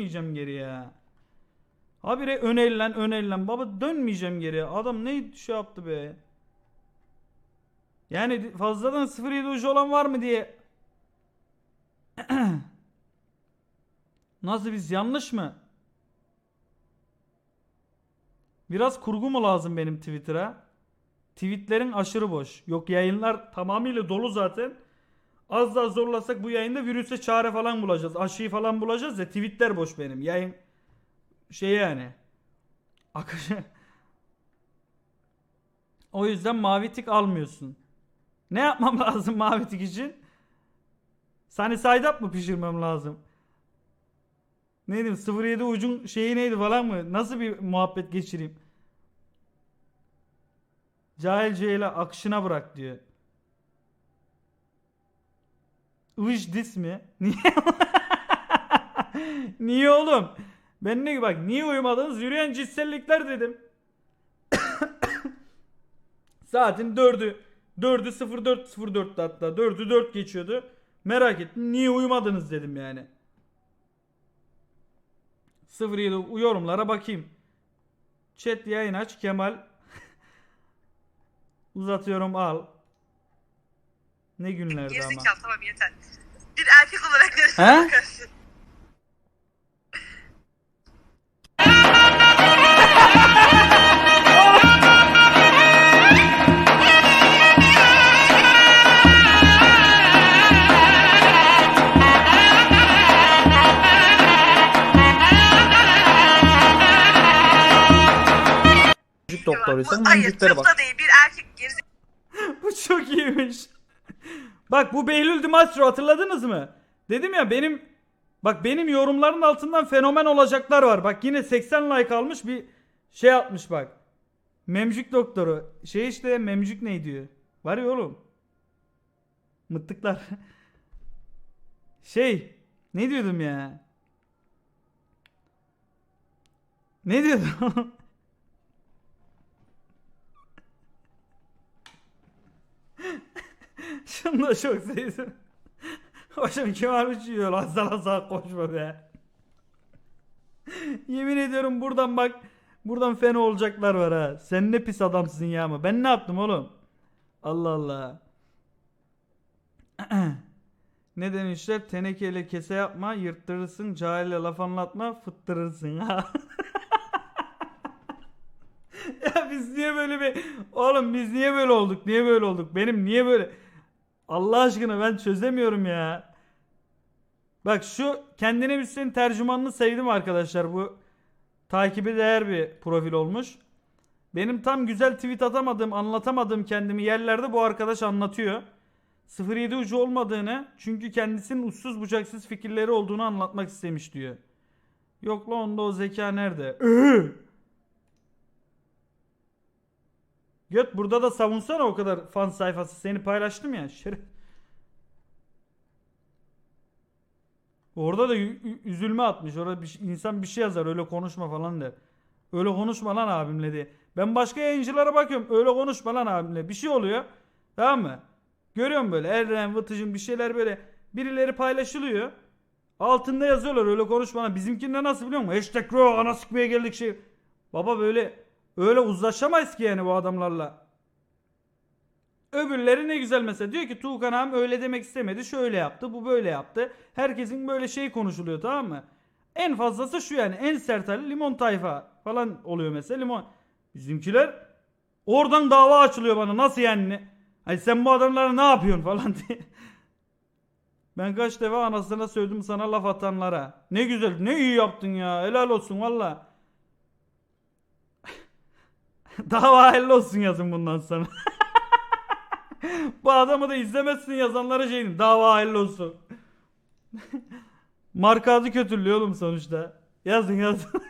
dönmeyeceğim geri ya. Habire ön ellen ön ellen baba dönmeyeceğim geri. Adam ne şey yaptı be. Yani fazladan 07 ucu olan var mı diye. Nasıl biz yanlış mı? Biraz kurgu mu lazım benim Twitter'a? Tweetlerin aşırı boş. Yok yayınlar tamamıyla dolu zaten. Az daha zorlasak bu yayında virüse çare falan bulacağız. Aşıyı falan bulacağız ya tweetler boş benim. Yayın şey yani. Akışı. O yüzden mavi tik almıyorsun. Ne yapmam lazım mavi tik için? Side up mı pişirmem lazım? Neydi 07 ucun şeyi neydi falan mı? Nasıl bir muhabbet geçireyim? Cahil Ceyla akışına bırak diyor. This mi? Niye? niye oğlum? Ben ne bak niye uyumadınız? Yürüyen cinsellikler dedim. Saatin 4'ü 4'ü 04 04'tü hatta 4'ü 4 geçiyordu. Merak ettim niye uyumadınız dedim yani. 07 yorumlara bakayım. Chat yayın aç Kemal. Uzatıyorum al. Ne günlerdi ama. Gerizekalı tamam yeter. Bir erkek olarak He? Müzik doktoruysan Hayır müziklere bak. tıpta değil bir erkek gerizekalı. bu çok iyiymiş. Bak bu Behlül Dimaçro hatırladınız mı? Dedim ya benim bak benim yorumların altından fenomen olacaklar var. Bak yine 80 like almış bir şey atmış bak. Memcük doktoru. Şey işte memcük ne diyor? Var ya oğlum. Mıttıklar. şey ne diyordum ya? Ne diyordum? Şunu da çok sevdim. Hocam Kemal uçuyor. Azal azal koşma be. Yemin ediyorum buradan bak. Buradan fena olacaklar var ha. Sen ne pis adamsın ya mı? Ben ne yaptım oğlum? Allah Allah. ne demişler? Tenekeyle kese yapma, yırttırırsın. Cahille laf anlatma, fıttırırsın. Ha. ya biz niye böyle bir... Oğlum biz niye böyle olduk? Niye böyle olduk? Benim niye böyle... Allah aşkına ben çözemiyorum ya. Bak şu kendine müstehcen tercümanını sevdim arkadaşlar. Bu takibi değer bir profil olmuş. Benim tam güzel tweet atamadığım, anlatamadığım kendimi yerlerde bu arkadaş anlatıyor. 07 ucu olmadığını çünkü kendisinin uçsuz bucaksız fikirleri olduğunu anlatmak istemiş diyor. Yok la onda o zeka nerede? Göt burada da savunsana o kadar fan sayfası seni paylaştım ya. Şeref. Orada da üzülme atmış. Orada bir, insan bir şey yazar öyle konuşma falan der. Öyle konuşma lan abimle diye. Ben başka yayıncılara bakıyorum. Öyle konuşma lan abimle. Bir şey oluyor. Tamam mı? Görüyorum böyle Eren, Vıtıcın bir şeyler böyle birileri paylaşılıyor. Altında yazıyorlar öyle konuşma lan. Bizimkinde nasıl biliyor musun? Hashtag row ana sıkmaya geldik şey. Baba böyle öyle uzlaşamayız ki yani bu adamlarla. Öbürleri ne güzel mesela diyor ki Tuğkan ağam öyle demek istemedi şöyle yaptı bu böyle yaptı. Herkesin böyle şey konuşuluyor tamam mı? En fazlası şu yani en sert hali limon tayfa falan oluyor mesela limon. Bizimkiler oradan dava açılıyor bana nasıl yani? Hani sen bu adamlara ne yapıyorsun falan diye. Ben kaç defa anasına söyledim sana laf atanlara. Ne güzel ne iyi yaptın ya helal olsun valla. Dava hayırlı olsun yazın bundan sonra. Bu adamı da izlemezsin yazanlara şeyin dava hayırlı olsun. Marka adı kötülüğü oğlum sonuçta. Yazın yazın.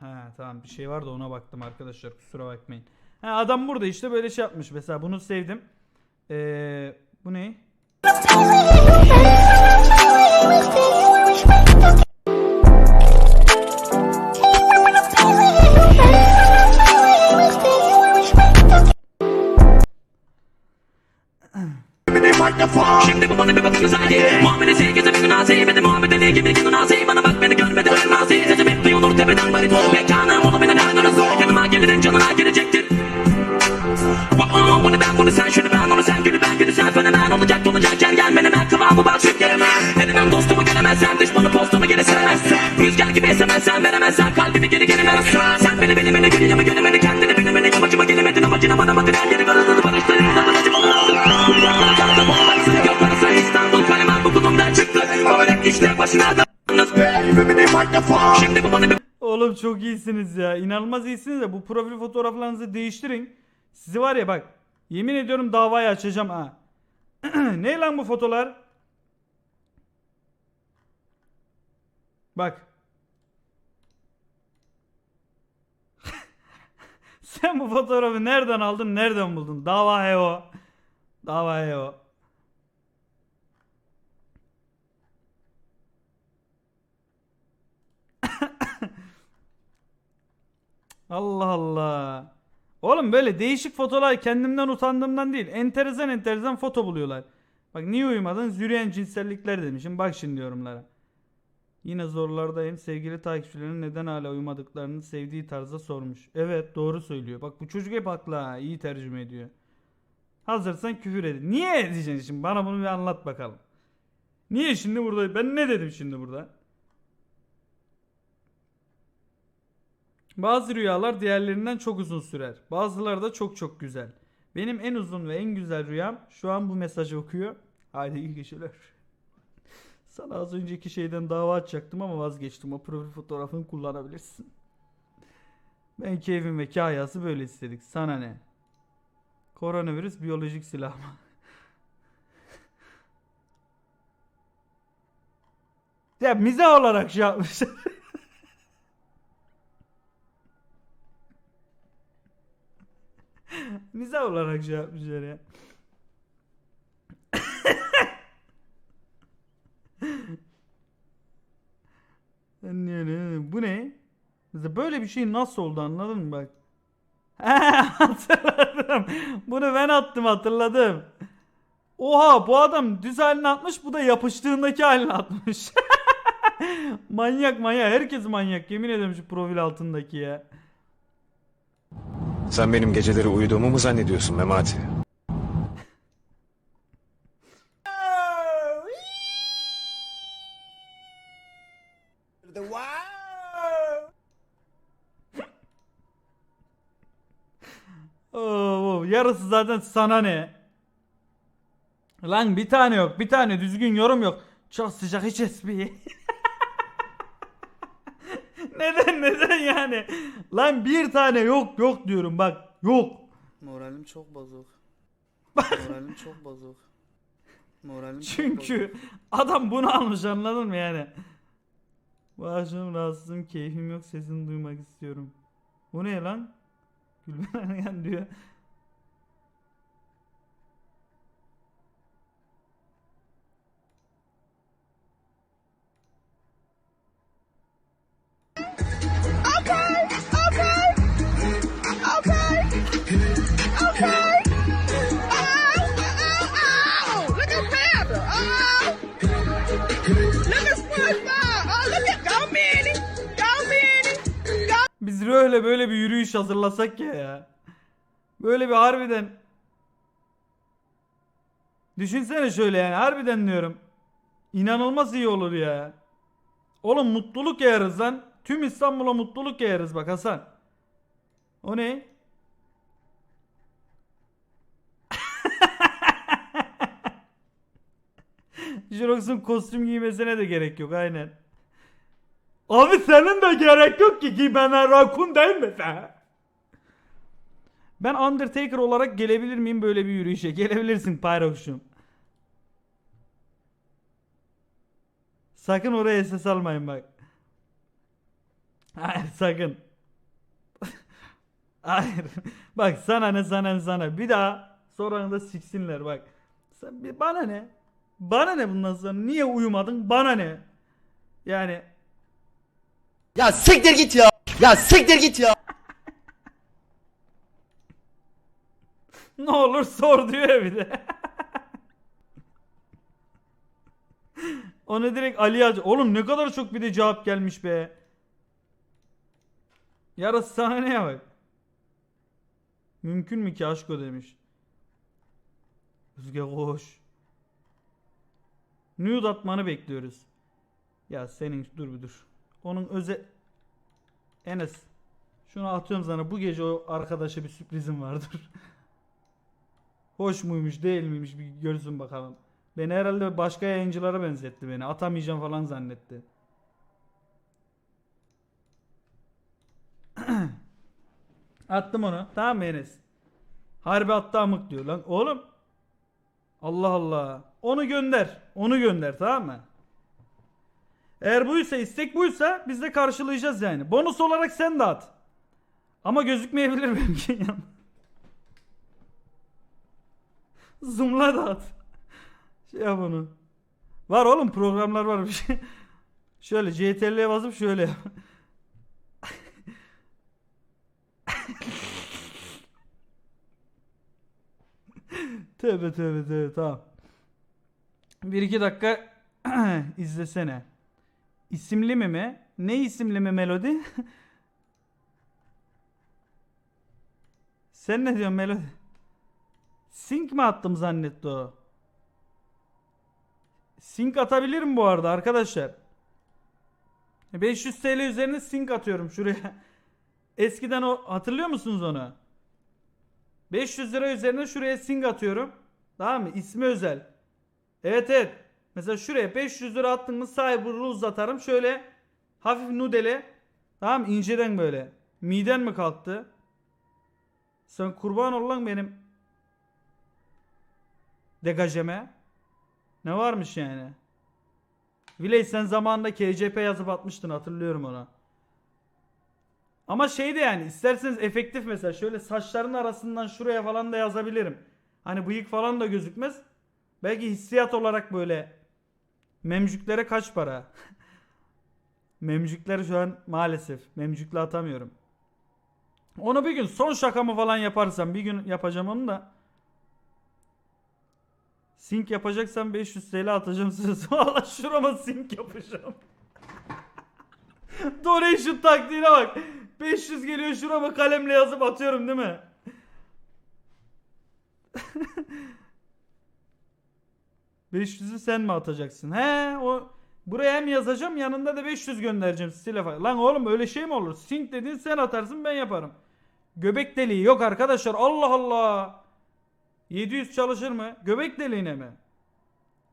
Ha tamam bir şey var da ona baktım arkadaşlar kusura bakmayın. Ha, adam burada işte böyle şey yapmış mesela bunu sevdim. Ee, bu ne? Microphone. Şimdi bu bana bir bakış hali. Muamelesi gizli bir münazi. Ve de muhabbeteli gibi bir nazi. Bana bak beni görmedi nazi. Sesim hep duyulur tepeden bariton. Mekanım onu beni nereden uzak. Yanıma gelirin canına girecektir. Wow, bunu ben bunu sen şunu ben onu sen gülü ben gülü sen fenomen olacak olacak gel gel benim her kıvamı bak şık gelemem Edemem dostumu gelemezsem düşmanı postumu geri sevemezsen Rüzgar gibi esemezsen veremezsen kalbimi geri gelemezsen Sen beni beni beni gülü yamı gülü beni kendini beni beni amacıma gelemedin amacına varamadın her yeri karaladı Oğlum çok iyisiniz ya. İnanılmaz iyisiniz de bu profil fotoğraflarınızı değiştirin. Sizi var ya bak. Yemin ediyorum davayı açacağım ha. ne lan bu fotolar? Bak. Sen bu fotoğrafı nereden aldın, nereden buldun? Dava heo. Dava heo. Allah Allah. Oğlum böyle değişik fotolar kendimden utandığımdan değil. Enteresan enteresan foto buluyorlar. Bak niye uyumadın? Zürüyen cinsellikler demişim. Bak şimdi yorumlara. Yine zorlardayım. Sevgili takipçilerin neden hala uyumadıklarını sevdiği tarzda sormuş. Evet doğru söylüyor. Bak bu çocuk hep haklı ha. İyi tercüme ediyor. Hazırsan küfür edin. Niye edeceksin şimdi? Bana bunu bir anlat bakalım. Niye şimdi burada? Ben ne dedim şimdi burada? Bazı rüyalar diğerlerinden çok uzun sürer. Bazıları da çok çok güzel. Benim en uzun ve en güzel rüyam şu an bu mesajı okuyor. Haydi iyi geceler. Sana az önceki şeyden dava açacaktım ama vazgeçtim. O profil fotoğrafını kullanabilirsin. Ben keyfim ve kahyası böyle istedik. Sana ne? Koronavirüs biyolojik silah mı? ya mizah olarak şey yapmışlar. Mizah olarak şey yapmışlar ya. Bu ne? Böyle bir şey nasıl oldu anladın mı bak. Hatırladım. Bunu ben attım hatırladım. Oha bu adam düz halini atmış bu da yapıştığındaki halini atmış. manyak manyak herkes manyak yemin ederim şu profil altındaki ya. Sen benim geceleri uyuduğumu mu zannediyorsun Memati? Yarısı zaten sana ne? Lan bir tane yok, bir tane düzgün yorum yok. Çok sıcak hiç espri. neden neden yani? Lan bir tane yok yok diyorum bak yok. Moralim çok bozuk. Moralim çok bozuk. Moralim çok bozuk. Çünkü adam bunu almış anladın mı yani? Bu akşam rahatsızım keyfim yok sesini duymak istiyorum. Bu ne lan? Gülben Ergen diyor. Biz böyle bir yürüyüş hazırlasak ya ya. Böyle bir harbiden Düşünsene şöyle yani harbiden diyorum. İnanılmaz iyi olur ya. Oğlum mutluluk yayarız lan. Tüm İstanbul'a mutluluk yayarız bak Hasan. O ne? Jirox'un kostüm giymesine de gerek yok aynen. Abi senin de gerek yok ki ki ben rakun değil mi sen? Ben Undertaker olarak gelebilir miyim böyle bir yürüyüşe? Gelebilirsin Pyrox'cum. Sakın oraya ses almayın bak. Hayır sakın. Hayır. Bak sana ne sana ne sana. Bir daha sonra da siksinler bak. Sen, bana ne? Bana ne bundan sonra? Niye uyumadın? Bana ne? Yani Ya siktir git ya. Ya siktir git ya. Ne olur sor diyor ya bir de. Ona direkt Ali Hacı. Oğlum ne kadar çok bir de cevap gelmiş be. Yarası sana ne ya bak. Mümkün mü ki aşk o demiş. Özge koş. Nude atmanı bekliyoruz. Ya senin dur bir dur. Onun öze Enes şunu atıyorum sana bu gece o arkadaşa bir sürprizim vardır. Hoş muymuş değil miymiş bir görsün bakalım. Beni herhalde başka yayıncılara benzetti beni. Atamayacağım falan zannetti. Attım onu. Tamam mı Enes? Harbi attı amık diyor lan. Oğlum. Allah Allah. Onu gönder. Onu gönder tamam mı? Eğer buysa istek buysa biz de karşılayacağız yani. Bonus olarak sen de at. Ama gözükmeyebilir benimki. Zoom'la da at. Şey yap onu. Var oğlum programlar var bir şey. Şöyle CTRL'ye basıp şöyle yap. tövbe tövbe tövbe tamam. Bir iki dakika izlesene. İsimli mi mi? Ne isimli mi melodi? Sen ne diyorsun melodi? Sync mi attım zannetti o? Sync atabilirim bu arada arkadaşlar. 500 TL üzerine sync atıyorum şuraya. Eskiden o hatırlıyor musunuz onu? 500 lira üzerine şuraya sync atıyorum. Tamam mı? İsmi özel. Evet evet. Mesela şuraya 500 lira attın mı cyber'ı uzatarım. Şöyle hafif nudele. Tamam inceden böyle. Miden mi kalktı? Sen kurban ol lan benim degajeme. Ne varmış yani? Viley sen zamanında KCP yazıp atmıştın hatırlıyorum onu. Ama şey de yani isterseniz efektif mesela şöyle saçların arasından şuraya falan da yazabilirim. Hani bıyık falan da gözükmez. Belki hissiyat olarak böyle memcüklere kaç para? Memcükler şu an maalesef memcükle atamıyorum. Onu bir gün son şakamı falan yaparsam bir gün yapacağım onu da. Sync yapacaksam 500 TL atacağım size. Valla şurama sync yapacağım. Donation taktiğine bak. 500 geliyor şurama kalemle yazıp atıyorum değil mi? ...500'ü sen mi atacaksın? He o... Buraya hem yazacağım yanında da 500 göndereceğim stile falan. Lan oğlum öyle şey mi olur? Sync dediğin sen atarsın ben yaparım. Göbek deliği yok arkadaşlar. Allah Allah. 700 çalışır mı? Göbek deliğine mi?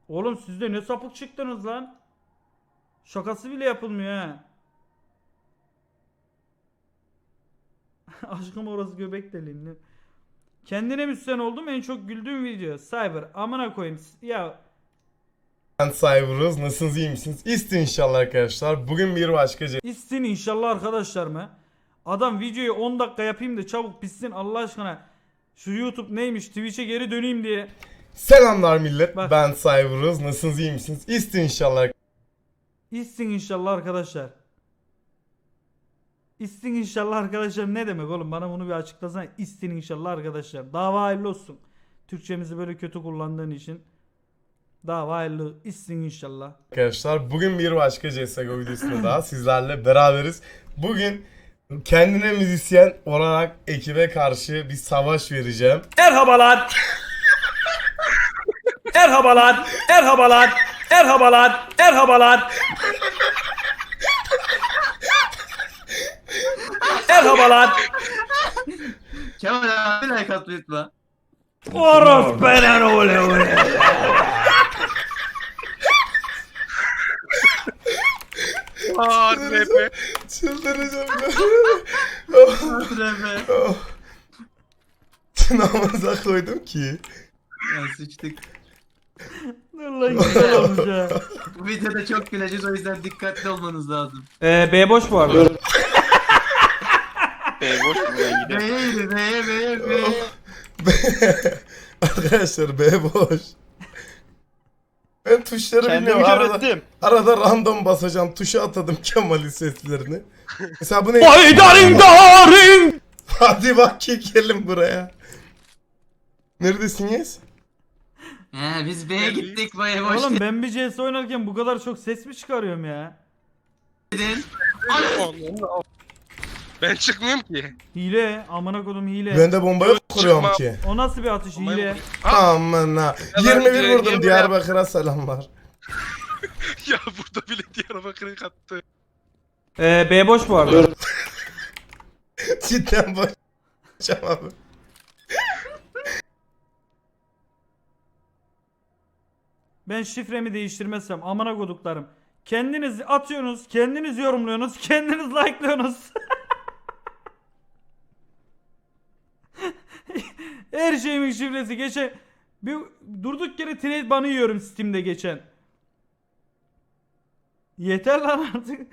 Oğlum siz de ne sapık çıktınız lan. Şakası bile yapılmıyor ha. Aşkım orası göbek deliğinde. Kendine müsten oldum en çok güldüğüm video. Cyber amına koyayım. Ya Ben Cyberuz. Nasılsınız iyi misiniz? İstin inşallah arkadaşlar. Bugün bir başka istin inşallah arkadaşlar mı? Adam videoyu 10 dakika yapayım da çabuk bitsin Allah aşkına. Şu YouTube neymiş Twitch'e geri döneyim diye. Selamlar millet. Bak. Ben Cyberuz. Nasılsınız iyi misiniz? İstin inşallah İstin inşallah arkadaşlar. İstin inşallah arkadaşlar ne demek oğlum bana bunu bir açıklasana. İstin inşallah arkadaşlar. Dava hayırlı olsun. Türkçemizi böyle kötü kullandığın için. Dava hayırlı istin inşallah. arkadaşlar. Bugün bir başka CSGO videosunda daha sizlerle beraberiz. Bugün kendine müzisyen olarak ekibe karşı bir savaş vereceğim. Merhabalar. Merhabalar. Merhabalar. Merhabalar. Merhabalar. Merhabalar. Kemal abi like at lütfen. Oros benen ole ole. Çıldıracağım ben. Treme. Tınavınıza koydum ki. Ya sıçtık. Lan güzel olmuş ha. Bu videoda çok güleceğiz o yüzden dikkatli olmanız lazım. Ee, B boş bu arada. B'ye yürü B'ye B'ye B'ye. Arkadaşlar B boş. Ben tuşları bilmiyorum. Arada, öğrettim. arada random basacağım. Tuşa atadım Kemal'in seslerini. Mesela bu ne? Daring daring. Hadi bak ki gelin buraya. Neredesiniz? He biz B'ye gittik B'ye boş Oğlum ben bir CS oynarken bu kadar çok ses mi çıkarıyorum ya? geldin. Ben çıkmıyorum ki. Hile, amına kodum hile. Ben de bombayı kuruyorum Çıkma. ki. O nasıl bir atış hile? Aman ha. ben 21 direkt vurdum Diyarbakır'a selamlar. ya burada bile Diyarbakır'ı kattı. Ee, B boş bu arada. Cidden başım abi. Ben şifremi değiştirmezsem amına koduklarım. Kendiniz atıyorsunuz, kendiniz yorumluyorsunuz, kendiniz like'lıyorsunuz. Her şeyimin şifresi geçen bir durduk yere trade banı yiyorum Steam'de geçen. Yeter lan artık.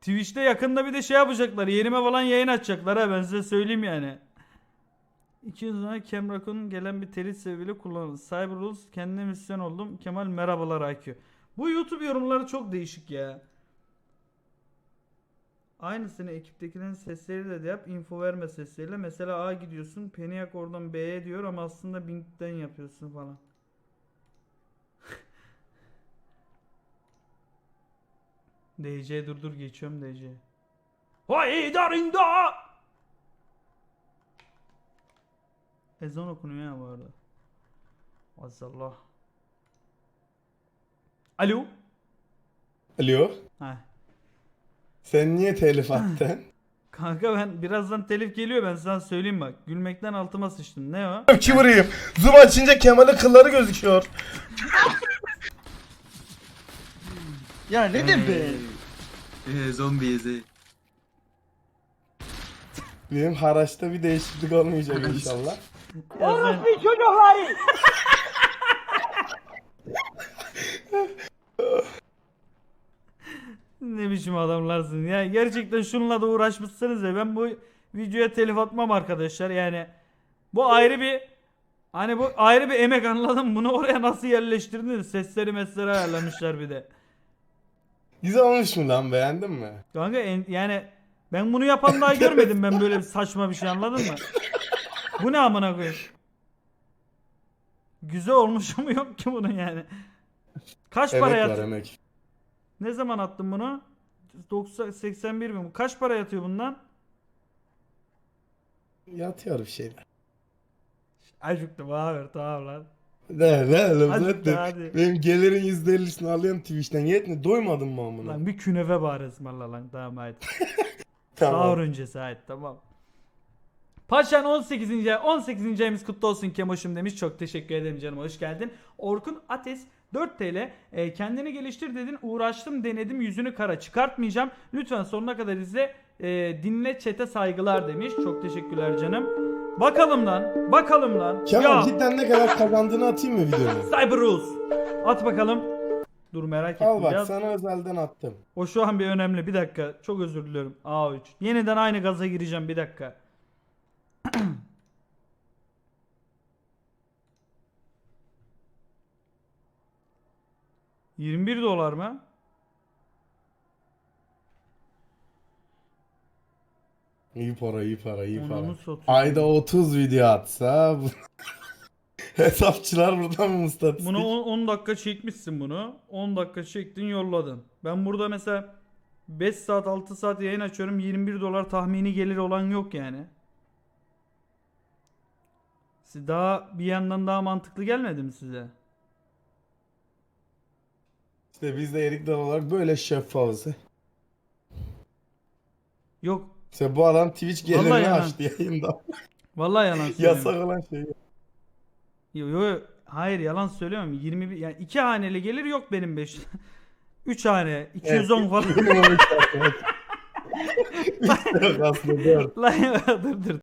Twitch'te yakında bir de şey yapacaklar. Yerime falan yayın açacaklar ha ben size söyleyeyim yani. 200 sonra Kemrak'ın gelen bir telit sebebiyle kullanıldı. Cyber Rules kendine misyon oldum. Kemal merhabalar IQ. Bu YouTube yorumları çok değişik ya. Aynısını ekiptekilerin sesleriyle de yap. Info verme sesleriyle. Mesela A gidiyorsun. Peniak oradan B'ye diyor ama aslında Bing'den yapıyorsun falan. DC dur dur geçiyorum DC. Haydarinda! Ezan okunuyor ya bu arada. Maazallah. Alo. Alo. Ha. Sen niye telif attın? Kanka ben birazdan telif geliyor ben sana söyleyeyim bak. Gülmekten altıma sıçtım. Ne o? Ki vurayım. Zoom açınca Kemal'in kılları gözüküyor. Ya ne de be? Ee, zombi izi. Benim haraçta bir değişiklik olmayacak inşallah. Ya sen- ne biçim adamlarsın ya. Gerçekten şununla da uğraşmışsınız ya. Ben bu videoya telif atmam arkadaşlar. Yani bu ayrı bir hani bu ayrı bir emek anladım. Bunu oraya nasıl yerleştirdiniz? Sesleri mesleri ayarlamışlar bir de. Güzel olmuş mu lan beğendin mi? Kanka en- yani ben bunu yapan daha görmedim ben böyle bir saçma bir şey anladın mı? Bu ne amına koyayım? Güzel olmuş mu yok ki bunun yani? Kaç Emek para var yat? emek. Ne zaman attın bunu? 90 81 mi? Kaç para yatıyor bundan? Yatıyor bir şeyler. Acıktım abi tamam lan. Ne ne oğlum Hadi, zaten hadi. benim gelirin %50'sini alıyorum Twitch'ten yetme doymadın mı amına? Lan bir künefe bari ısmarla lan tamam hadi. Tamam. Sahur öncesi hadi tamam. Paşan 18. ay 18. ayımız kutlu olsun Kemoş'um demiş. Çok teşekkür ederim canım. Hoş geldin. Orkun Ates 4 TL. E, kendini geliştir dedin. Uğraştım denedim yüzünü kara çıkartmayacağım. Lütfen sonuna kadar izle. E, dinle çete saygılar demiş. Çok teşekkürler canım. Bakalım lan. Bakalım lan. Kemal Ya. cidden ne kadar kazandığını atayım mı videoyu? Cyber Rules. At bakalım. Dur merak ettim. Al bak biraz. sana özelden attım. O şu an bir önemli. Bir dakika. Çok özür diliyorum. A3. Yeniden aynı gaza gireceğim. Bir dakika. ...21 dolar mı? İyi para iyi para iyi para. Satayım. Ayda 30 video atsa. Hesapçılar buradan mı istatistik? Bunu 10 dakika çekmişsin bunu. 10 dakika çektin yolladın. Ben burada mesela 5 saat 6 saat yayın açıyorum. 21 dolar tahmini gelir olan yok yani. Siz daha bir yandan daha mantıklı gelmedi mi size? İşte biz de Erik Dal olarak böyle şeffafız. Yok. İşte bu adam Twitch Vallahi gelirini yalan. açtı yayında. Vallahi yalan söylüyorum. Yasak olan şey. Yo, yo, hayır yalan söylüyorum. 21 yani iki haneli gelir yok benim 5. 3 hane 210 falan. Minimum üç dakika. Üç dakika aslında dört. Lan dur dur